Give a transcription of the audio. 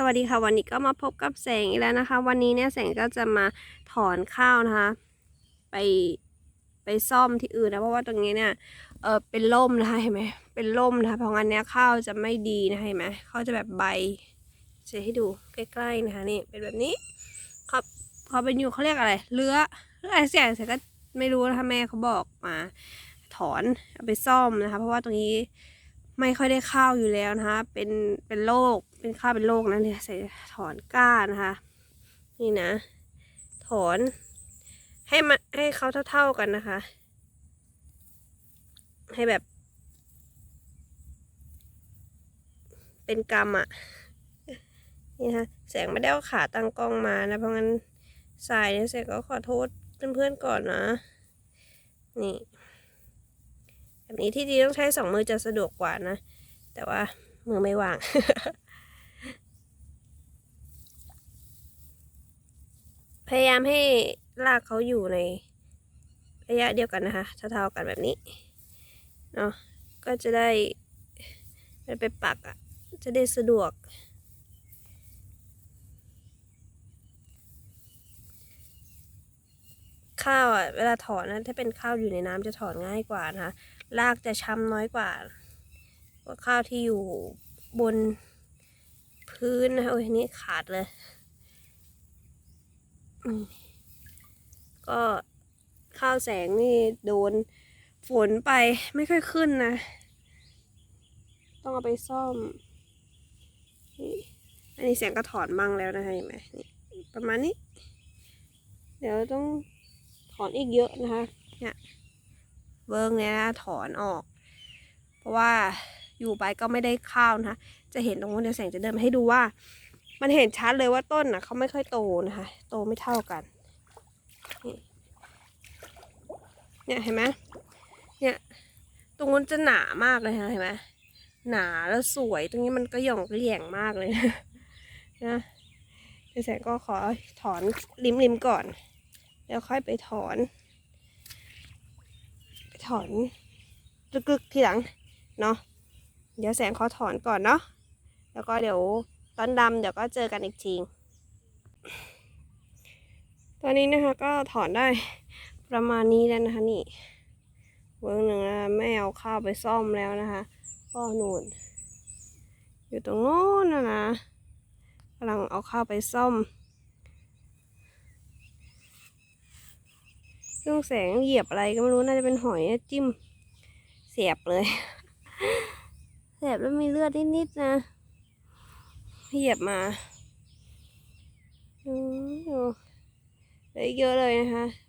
สวัสดีค่ะวันนี้ก็มาพบกับแสงอีกแล้วนะคะ วันนี้เนี่ยแสงก็จะมาถอนข้าวนะคะ ไปไปซ่อมที่อื่นนะเพราะว่าตรงนี้เนี่ยเออเป็นร่มนะคะเห็นไหมเป็นร่มนะคะเพราะงั้นเนี้ยข้าวจะไม่ดีนะคะเห็นไหมข้าวจะแบบใบจะให้ดูใกล้ๆนะคะนี่เป็นแบบนี้เขาเขาเป็นอยู่เขาเรียกอะไรเลื้อเลื้ออะไรเสียแสงก็ไม่รู้นะคะแม่เขาบอกมา ถอนเอาไปซ่อมนะคะ เพราะว่าตรงนี้ ไม่ค่อยได้ข้าวอยู่แล้วนะคะ เป็นเป็นโรคเป็นข้าวเป็นโรคนะเนี่ยใส่ถอนก้านนะคะ นี่นะ ถอนให้มันให้เขาเท่าๆกันนะคะ ให้แบบ เป็นกรรมอะ่ะนี่นะคะแสงไม่ได้เอาขาตั้งกล้องมานะเพราะงั้นสายเนี่ยแสงก็ขอโทษเพื่อนๆก่อนนะ นี่ แบบนี้ที่ดีต้องใช้สองมือจะสะดวกกว่านะ แต่ว่ามือไม่ว่างพยายามให้รากเขาอยู่ในระยะเดียวกันนะคะเท่าๆกันแบบนี้เนาะก็จะได้ไม่ไปปักอะ่ะ จะได้สะดวก ข้าวอะเวลาถอนนะถ้าเป็นข้าวอยู่ในน้ำจะถอนง่ายกว่านะคะรากจะช้ำน้อยกว่าว่าข้าวที่อยู่บนพื้นนะคะโอ้ยนี่ขาดเลย ก็ข้าวแสงนี่โดนฝนไปไม่ค่อยขึ้นนะ ต้องเอาไปซ่อม นี่ อันนี้แสงก็ถอนมั่งแล้วนะคะเห็นไหมนี่ประมาณนี้ เดี๋ยวต้อง อนอีกเยอะนะคะเนี่ยเวิร์กเนี้ยนะถอนออก เพราะว่าอยู่ไปก็ไม่ได้ข้าวนะคะ จะเห็นตรงนู้นเดี๋ยวแสงจะเดินมาให้ดูว่า มันเห็นชัดเลยว่าต้นนะเขาไม่ค่อยโตนะคะ โตไม่เท่ากัน เนี่ยเห็นไหมเนี่ยตรงนู้นจะหนามากเลยนะเห็นไหมหนาแล้วสวยตรงนี้มันก็หย่องก็แหย่งมากเลยนะนะเดี๋ยวแสงก็ขอถอนริมๆก่อน แล้วค่อยไปถอนถอนกึกๆทีหลังเนาะเดี๋ยวแสงขอถอนก่อนเนาะแล้วก็เดี๋ยวตอนดำเดี๋ยวก็เจอกันอีกทีตอนนี้นะคะก็ถอนได้ประมาณนี้แล้วนะคะนี่เวิร์กหนึ่งนะแม่เอาข้าวไปซ่อมแล้วนะคะก็นูนอยู่ตรงโน้นนะนะกำลังเอาข้าวไปซ่อม เครื่องแสงเหยียบอะไรก็ไม่รู้น่าจะเป็นหอยจิ้มเสียบเลยเสียบแล้วมีเลือดนิดๆนะเหยียบมาอืมดูเหลือเยอะเลยนะคะ